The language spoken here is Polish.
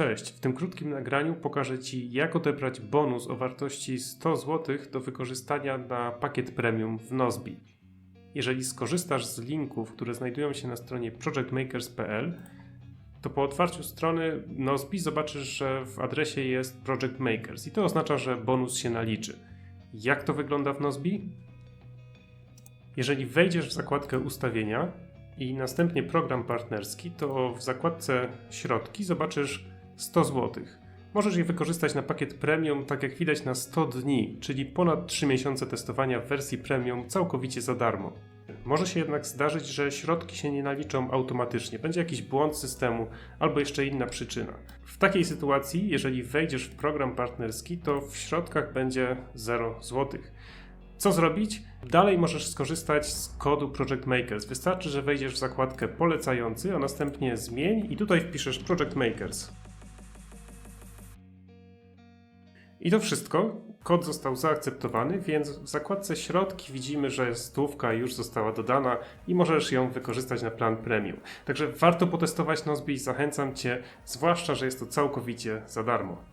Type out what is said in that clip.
Cześć, w tym krótkim nagraniu pokażę Ci, jak odebrać bonus o wartości 100 zł do wykorzystania na pakiet premium w Nozbi. Jeżeli skorzystasz z linków, które znajdują się na stronie projectmakers.pl, to po otwarciu strony Nozbi zobaczysz, że w adresie jest Project Makers i to oznacza, że bonus się naliczy. Jak to wygląda w Nozbi? Jeżeli wejdziesz w zakładkę ustawienia i następnie program partnerski, to w zakładce środki zobaczysz 100 zł. Możesz je wykorzystać na pakiet premium, tak jak widać, na 100 dni, czyli ponad 3 miesiące testowania w wersji premium całkowicie za darmo. Może się jednak zdarzyć, że środki się nie naliczą automatycznie, będzie jakiś błąd systemu albo jeszcze inna przyczyna. W takiej sytuacji, jeżeli wejdziesz w program partnerski, to w środkach będzie 0 zł. Co zrobić? Dalej możesz skorzystać z kodu Project Makers. Wystarczy, że wejdziesz w zakładkę polecający, a następnie zmień i tutaj wpiszesz Project Makers. I to wszystko. Kod został zaakceptowany, więc w zakładce środki widzimy, że stówka już została dodana i możesz ją wykorzystać na plan premium. Także warto potestować Nozbi i zachęcam Cię, zwłaszcza, że jest to całkowicie za darmo.